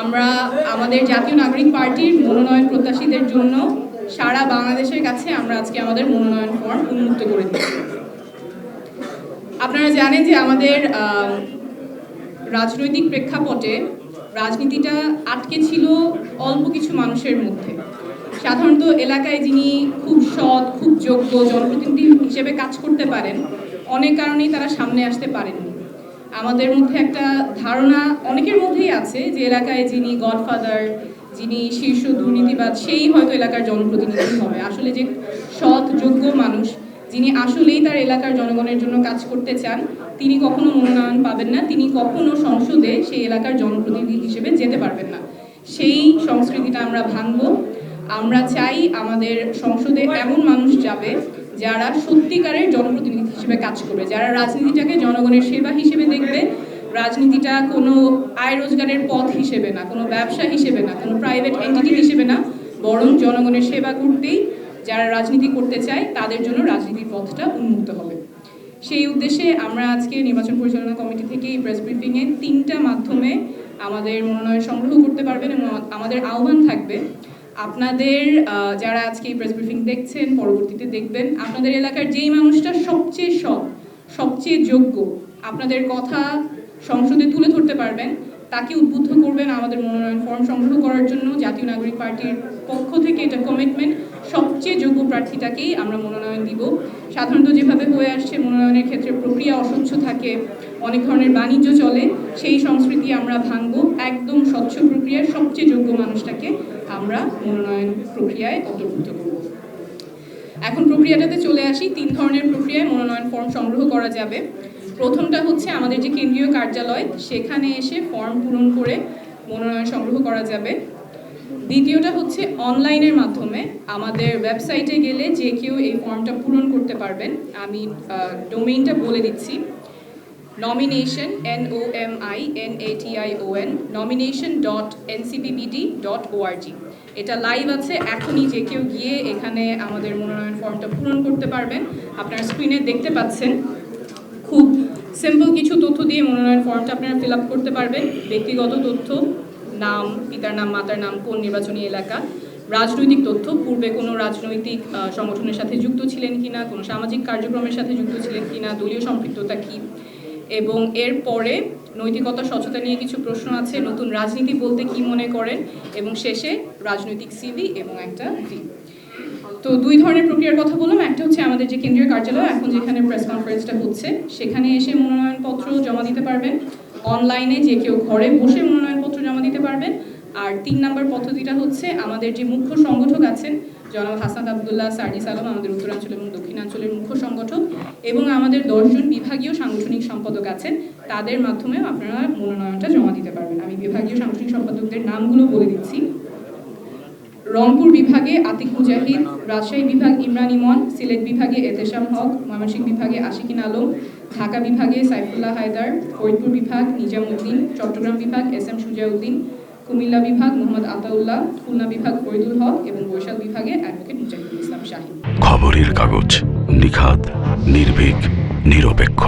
আমরা আমাদের জাতীয় নাগরিক পার্টির মনোনয়ন প্রত্যাশীদের জন্য সারা বাংলাদেশের কাছে আমরা আজকে আমাদের মনোনয়ন ফর্ম উন্মুক্ত করে দিচ্ছি। আপনারা জানেন যে আমাদের রাজনৈতিক প্রেক্ষাপটে রাজনীতিটা আটকে ছিল অল্প কিছু মানুষের মধ্যে। সাধারণত এলাকায় যিনি খুব সৎ, খুব যোগ্য জনপ্রতিনিধি হিসেবে কাজ করতে পারেন, অনেক কারণেই তারা সামনে আসতে পারেননি। আমাদের মধ্যে একটা ধারণা অনেকের মধ্যেই আছে যে এলাকায় যিনি গডফাদার, যিনি শীর্ষ দুর্নীতিবাদ, সেই হয়তো এলাকার জনপ্রতিনিধি হবে। আসলে যে সৎ, যোগ্য মানুষ যিনি আসলেই তার এলাকার জনগণের জন্য কাজ করতে চান, তিনি কখনো মনোনয়ন পাবেন না, তিনি কখনো সংসদে সেই এলাকার জনপ্রতিনিধি হিসেবে যেতে পারবেন না। সেই সংস্কৃতিটা আমরা ভাঙব। আমরা চাই আমাদের সংসদে এমন মানুষ যাবে যারা সত্যিকারের জনপ্রতিনিধি হিসেবে কাজ করবে, যারা রাজনীতিটাকে জনগণের সেবা হিসেবে রাজনীতিটা কোনো আয় রোজগারের পথ হিসেবে না, কোনো ব্যবসা হিসেবে না, কোনো প্রাইভেট এন্টিটি হিসেবে না, বরং জনগণের সেবা করতেই যারা রাজনীতি করতে চায় তাদের জন্য রাজনীতির পথটা উন্মুক্ত হবে। সেই উদ্দেশ্যে আমরা আজকে নির্বাচন পরিচালনা কমিটি থেকে এই প্রেস ব্রিফিংয়ে তিনটা মাধ্যমে আমাদের মনোনয়ন সংগ্রহ করতে পারবেন এবং আমাদের আহ্বান থাকবে। আপনাদের যারা আজকে এই প্রেস ব্রিফিং দেখছেন, পরবর্তীতে দেখবেন, আপনাদের এলাকার যেই মানুষটা সবচেয়ে সৎ, সবচেয়ে যোগ্য, আপনাদের কথা সংসদে তুলে ধরতে পারবেন, তাকে উদ্বুদ্ধ করবেন আমাদের মনোনয়ন ফর্ম সংগ্রহ করার জন্য জাতীয় নাগরিক পার্টির পক্ষ থেকে এটা কমিটমেন্ট সবচেয়ে যোগ্য প্রার্থীটাকেই আমরা মনোনয়ন দিব। সাধারণত যেভাবে হয়ে আসছে মনোনয়নের ক্ষেত্রে প্রক্রিয়া অস্বচ্ছ থাকে, অনেক ধরনের বাণিজ্য চলে, সেই সংস্কৃতি আমরা ভাঙবো, একদম স্বচ্ছ প্রক্রিয়ায় সবচেয়ে যোগ্য মানুষটাকে আমরা মনোনয়ন প্রক্রিয়ায় অন্তর্ভুক্ত করব। এখন প্রক্রিয়াটাতে চলে আসি, তিন ধরনের প্রক্রিয়ায় মনোনয়ন ফর্ম সংগ্রহ করা যাবে। প্রথমটা হচ্ছে আমাদের যে কেন্দ্রীয় কার্যালয়, সেখানে এসে ফর্ম পূরণ করে মনোনয়ন সংগ্রহ করা যাবে। দ্বিতীয়টা হচ্ছে অনলাইনের মাধ্যমে আমাদের ওয়েবসাইটে গেলে যে কেউ এই ফর্মটা পূরণ করতে পারবেন। আমি ডোমেইনটা বলে দিচ্ছি। Nomination N O M I N A T I O N nomination dot NCPBD dot ORG এটা লাইভ আছে, এখনই যে কেউ গিয়ে এখানে আমাদের মনোনয়ন ফর্মটা পূরণ করতে পারবেন। আপনার স্ক্রিনে দেখতে পাচ্ছেন। সিম্পল কিছু তথ্য দিয়ে মনোনয়ন ফর্মটা আপনারা ফিল আপ করতে পারবেন। ব্যক্তিগত তথ্য, নাম, পিতার নাম, মাতার নাম, কোন নির্বাচনী এলাকা, রাজনৈতিক তথ্য, পূর্বে কোনো রাজনৈতিক সংগঠনের সাথে যুক্ত ছিলেন কিনা, কোনো সামাজিক কার্যক্রমের সাথে যুক্ত ছিলেন কিনা, দলীয় সম্পৃক্ততা কী? এবং এর পরে নৈতিকতা স্বচ্ছতা নিয়ে কিছু প্রশ্ন আছে, নতুন রাজনীতি বলতে কি মনে করেন? এবং শেষে রাজনৈতিক সিভি এবং একটা ভি তো দুই ধরনের প্রক্রিয়ার কথা বললাম। একটা হচ্ছে আমাদের যে কেন্দ্রীয় কার্যালয়, এখন যেখানে প্রেস কনফারেন্সটা হচ্ছে, সেখানে এসে মনোনয়নপত্র জমা দিতে পারবেন। অনলাইনে যে কেউ ঘরে বসে মনোনয়নপত্র জমা দিতে পারবেন। আর তিন নম্বর পদ্ধতিটা হচ্ছে আমাদের যে মুখ্য সংগঠক আছেন, জনাব হাসান আবদুল্লাহ সার্জিস আলম আমাদের উত্তরাঞ্চল এবং দক্ষিণাঞ্চলের মুখ্য সংগঠক এবং আমাদের দশজন বিভাগীয় সাংগঠনিক সম্পাদক আছেন, তাদের মাধ্যমেও আপনারা মনোনয়নটা জমা দিতে পারবেন। আমি বিভাগীয় সাংগঠনিক সম্পাদকদের নামগুলো বলে দিচ্ছি। রংপুর বিভাগে আতিক মুজাহিদ, রাজশাহী বিভাগ ইমরান ইমন, সিলেট বিভাগে এতেশাম হক, ময়মনসিংহ বিভাগে আশিকিন আলম, ঢাকা বিভাগে সাইফুল্লাহ হায়দার, ফরিদপুর বিভাগ নিজামুদ্দিন, চট্টগ্রাম বিভাগ এস এম সুজাউদ্দিন, কুমিল্লা বিভাগ মোহাম্মদ আতাউল্লাহ, খুলনা বিভাগ ফরিদুল হক এবং বরিশাল বিভাগে অ্যাডভোকেট মুজাহিদুল ইসলাম শাহিন খবরের কাগজ নিখাত, নির্ভীক, নিরপেক্ষ।